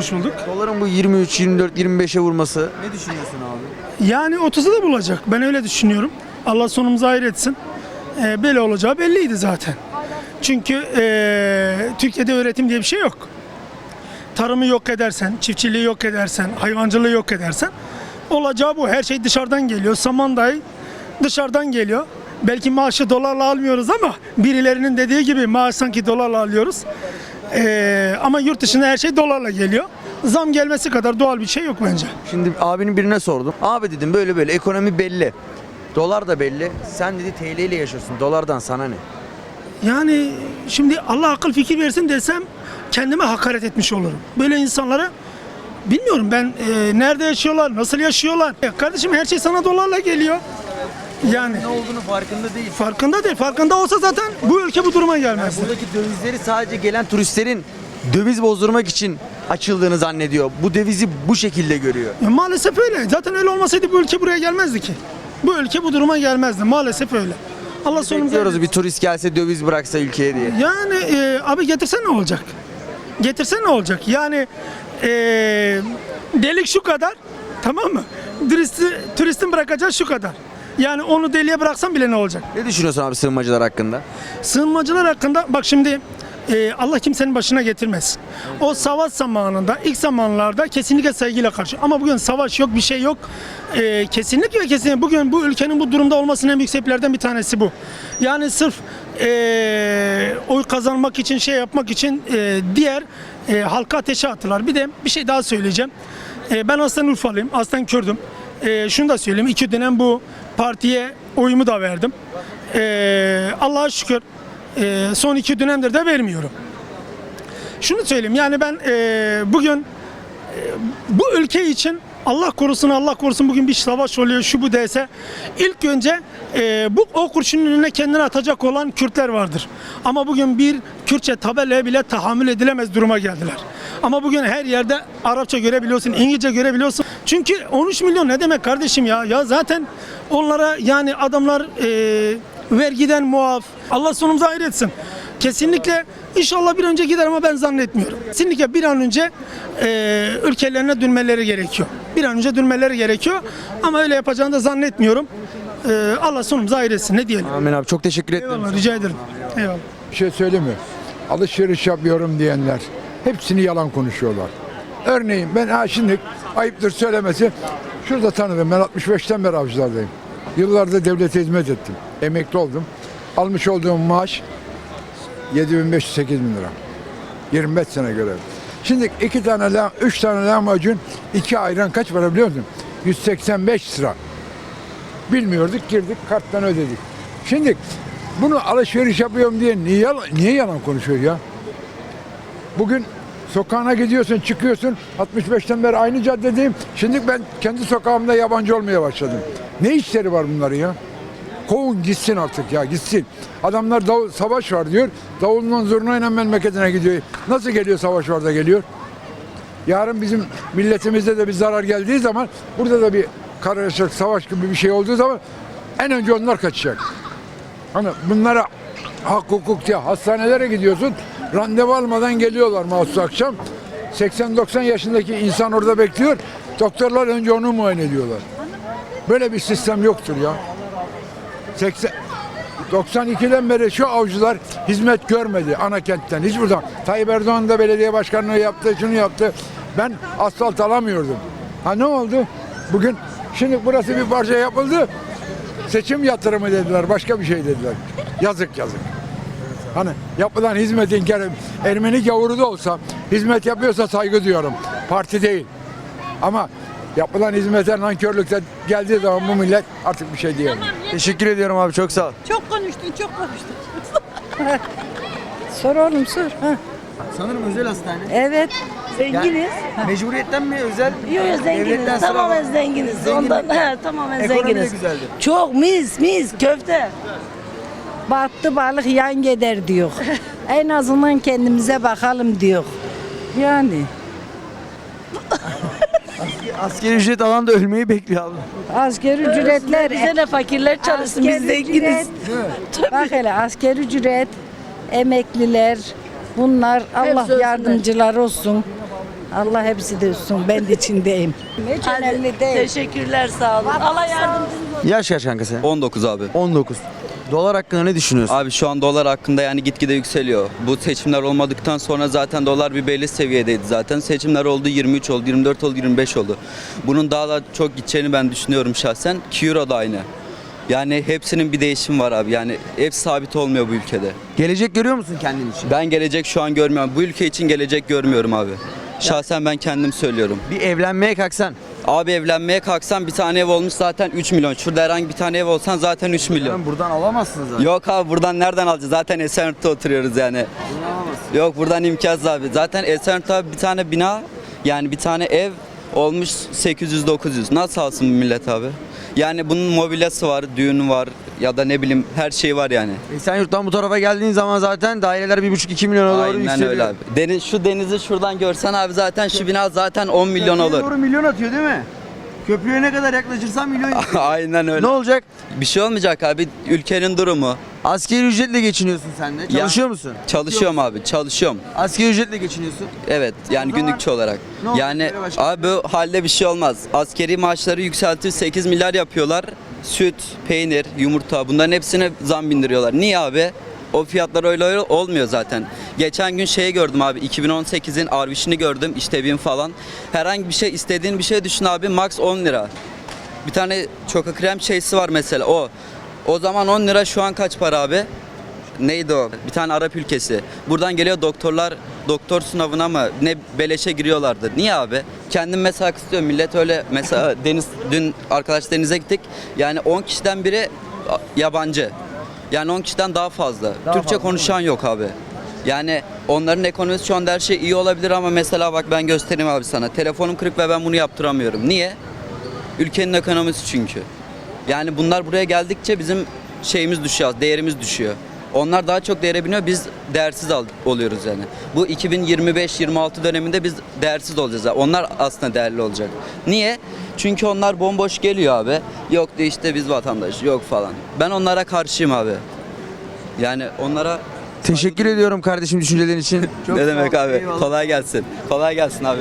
hoş bulduk. Doların bu 23, 24, 25'e vurması ne düşünüyorsun abi? Yani 30'u da bulacak. Ben öyle düşünüyorum. Allah sonumuzu hayır etsin. Ee, böyle olacağı belliydi zaten. Çünkü ee, Türkiye'de üretim diye bir şey yok. Tarımı yok edersen, çiftçiliği yok edersen, hayvancılığı yok edersen olacağı bu. Her şey dışarıdan geliyor. Saman dahi dışarıdan geliyor. Belki maaşı dolarla almıyoruz ama birilerinin dediği gibi maaş sanki dolarla alıyoruz. Ee, ama yurt dışında her şey dolarla geliyor. Zam gelmesi kadar doğal bir şey yok bence. Şimdi abinin birine sordum. Abi dedim böyle böyle ekonomi belli. Dolar da belli. Sen dedi TL ile yaşıyorsun. Dolardan sana ne? Yani şimdi Allah akıl fikir versin desem kendime hakaret etmiş olurum. Böyle insanlara bilmiyorum ben e, nerede yaşıyorlar, nasıl yaşıyorlar. Ya kardeşim her şey sana dolarla geliyor. Yani Ne olduğunu farkında değil. farkında değil. Farkında olsa zaten bu ülke bu duruma gelmez. Buradaki dövizleri sadece gelen turistlerin döviz bozdurmak için açıldığını zannediyor. Bu dövizi bu şekilde görüyor. Ya maalesef öyle. Zaten öyle olmasaydı bu ülke buraya gelmezdi ki. Bu ülke bu duruma gelmezdi. Maalesef öyle. Allah sonumuzu Bekliyoruz bir turist gelse döviz bıraksa ülkeye diye. Yani e, abi getirsen ne olacak? Getirsen ne olacak? Yani e, delik şu kadar tamam mı? Turisti, turistin bırakacağı şu kadar. Yani onu deliğe bıraksan bile ne olacak? Ne düşünüyorsun abi sığınmacılar hakkında? Sığınmacılar hakkında bak şimdi e, Allah kimsenin başına getirmez. O savaş zamanında ilk zamanlarda kesinlikle saygıyla karşı. Ama bugün savaş yok bir şey yok. E, kesinlikle kesinlikle bugün bu ülkenin bu durumda olmasının en büyük sebeplerden bir tanesi bu. Yani sırf e, oy kazanmak için şey yapmak için e, diğer e, halka ateşe attılar. Bir de bir şey daha söyleyeceğim. E, ben aslen Urfalıyım, aslen Kürdüm. E, şunu da söyleyeyim, iki dönem bu partiye oyumu da verdim. E, Allah'a şükür e, son iki dönemdir de vermiyorum. Şunu söyleyeyim, yani ben e, bugün e, bu ülke için Allah korusun Allah korusun bugün bir savaş oluyor şu bu dese ilk önce e, bu o kurşunun önüne kendini atacak olan Kürtler vardır. Ama bugün bir Kürtçe tabelaya bile tahammül edilemez duruma geldiler. Ama bugün her yerde Arapça görebiliyorsun, İngilizce görebiliyorsun. Çünkü 13 milyon ne demek kardeşim ya? Ya zaten onlara yani adamlar e, vergiden muaf. Allah sonumuzu hayır etsin. Kesinlikle inşallah bir önce gider ama ben zannetmiyorum. Kesinlikle bir an önce e, ülkelerine dönmeleri gerekiyor. Bir an önce dönmeleri gerekiyor ama öyle yapacağını da zannetmiyorum. E, Allah sonumuzu hayır etsin ne diyelim. Amin abi çok teşekkür ederim. Eyvallah rica ederim. Eyvallah. bir şey söylemiyor. Alışveriş yapıyorum diyenler hepsini yalan konuşuyorlar. Örneğin ben ha şimdi ayıptır söylemesi şurada tanıdım ben 65'ten beri avcılardayım. Yıllarda devlete hizmet ettim. Emekli oldum. Almış olduğum maaş 7500-8000 lira. 25 sene görev. Şimdi iki tane, la- üç tane lahmacun, iki ayran kaç para biliyor musun? 185 lira. Bilmiyorduk girdik karttan ödedik. Şimdi bunu alışveriş yapıyorum diye niye niye yalan konuşuyor ya? Bugün sokağına gidiyorsun çıkıyorsun 65'ten beri aynı caddedeyim. Şimdi ben kendi sokağımda yabancı olmaya başladım. Ne işleri var bunların ya? Kovun gitsin artık ya gitsin. Adamlar davul, savaş var diyor. Davulundan zurnayla memleketine gidiyor. Nasıl geliyor savaş var da geliyor? Yarın bizim milletimizde de bir zarar geldiği zaman burada da bir karışık savaş gibi bir şey olduğu zaman en önce onlar kaçacak. Hani bunlara hak hukuk diye hastanelere gidiyorsun. Randevu almadan geliyorlar mahsus akşam. 80-90 yaşındaki insan orada bekliyor. Doktorlar önce onu muayene ediyorlar. Böyle bir sistem yoktur ya. 80 92'den beri şu avcılar hizmet görmedi ana kentten. Hiç burada. Tayyip Erdoğan da belediye başkanlığı yaptı, şunu yaptı. Ben asfalt alamıyordum. Ha ne oldu? Bugün şimdi burası bir parça yapıldı. Seçim yatırımı dediler, başka bir şey dediler. Yazık yazık. Hani yapılan hizmetin Ermeni gavuru da olsa hizmet yapıyorsa saygı duyuyorum. Parti değil. Ama yapılan hizmete nankörlükte geldiği zaman bu millet artık bir şey diyemiyor. Teşekkür ediyorum abi çok sağ ol. Çok konuştun, çok konuştun. Sor oğlum sor. Ha. Sanırım özel hastane. Evet. Zenginiz. Mecburiyetten mi özel? Yok yok Devletten zenginiz. sıra Tamamen var. zenginiz. Zengin- Ondan he, tamamen Ekonomi de zenginiz. güzeldi. Çok mis mis köfte. Battı balık yan gider diyor. en azından kendimize bakalım diyor. Yani Asgari ücret alan da ölmeyi bekliyor abi. asgari ücretler Bize ne fakirler çalışsın, biz Asgari zenginiz. ücret- Bak hele asgari ücret, emekliler bunlar Allah ölsünler. yardımcılar olsun. Allah hepsi de üstün. Ben de içindeyim. Hiç önemli değil. Teşekkürler sağ olun. Allah yardımcınız olsun. Yaş kaç kanka senin? 19 abi. 19. Dolar hakkında ne düşünüyorsun? Abi şu an dolar hakkında yani gitgide yükseliyor. Bu seçimler olmadıktan sonra zaten dolar bir belli seviyedeydi zaten. Seçimler oldu 23 oldu, 24 oldu, 25 oldu. Bunun daha da çok gideceğini ben düşünüyorum şahsen. Ki Euro da aynı. Yani hepsinin bir değişim var abi. Yani hepsi sabit olmuyor bu ülkede. Gelecek görüyor musun kendin için? Ben gelecek şu an görmüyorum. Bu ülke için gelecek görmüyorum abi. Şahsen ben kendim söylüyorum. Bir evlenmeye kalksan. Abi evlenmeye kalksan bir tane ev olmuş zaten 3 milyon. Şurada herhangi bir tane ev olsan zaten 3 milyon. Lan buradan alamazsın zaten. Yok abi buradan nereden alacağız? Zaten Esenyurt'ta oturuyoruz yani. Yok buradan imkansız abi. Zaten Esenyurt'ta bir tane bina yani bir tane ev olmuş 800-900. Nasıl alsın bu millet abi? Yani bunun mobilyası var, düğünü var ya da ne bileyim her şey var yani. E sen yurttan bu tarafa geldiğin zaman zaten daireler 1,5-2 milyona doğru Aynen yükseliyor. öyle abi. Deniz, şu denizi şuradan görsen abi zaten şu bina zaten 10 milyon Köprüye olur. doğru milyon atıyor değil mi? Köprüye ne kadar yaklaşırsan milyon Aynen öyle. Ne olacak? Bir şey olmayacak abi. Ülkenin durumu. Asgari ücretle geçiniyorsun sen de. Çalışıyor musun? Çalışıyorum abi. Çalışıyorum. Asgari ücretle geçiniyorsun. Evet yani zaman günlükçü olarak. ne Yani abi bu halde bir şey olmaz. Askeri maaşları yükseltip 8 milyar yapıyorlar. Süt, peynir, yumurta bunların hepsine zam bindiriyorlar. Niye abi? O fiyatlar öyle, öyle olmuyor zaten. Geçen gün şeyi gördüm abi 2018'in arvişini gördüm işte bin falan. Herhangi bir şey istediğin bir şey düşün abi max 10 lira. Bir tane çoka krem şeysi var mesela o. O zaman 10 lira şu an kaç para abi? Neydi o? Bir tane Arap ülkesi. Buradan geliyor doktorlar doktor sınavına mı ne beleşe giriyorlardı. Niye abi? Kendim mesela kısıtlıyorum. Millet öyle mesela deniz dün arkadaş denize gittik. Yani 10 kişiden biri yabancı. Yani 10 kişiden daha fazla. Türkçe konuşan yok abi. Yani onların ekonomisi şu anda her şey iyi olabilir ama mesela bak ben göstereyim abi sana. Telefonum kırık ve ben bunu yaptıramıyorum. Niye? Ülkenin ekonomisi çünkü. Yani bunlar buraya geldikçe bizim şeyimiz düşüyor, değerimiz düşüyor. Onlar daha çok değere biniyor, biz değersiz oluyoruz yani. Bu 2025-26 döneminde biz değersiz olacağız. Yani Onlar aslında değerli olacak. Niye? Çünkü onlar bomboş geliyor abi. Yok de işte biz vatandaş, yok falan. Ben onlara karşıyım abi. Yani onlara Teşekkür ediyorum kardeşim düşüncelerin için. Çok ne demek abi? eyvallah. Kolay gelsin. Kolay gelsin abi.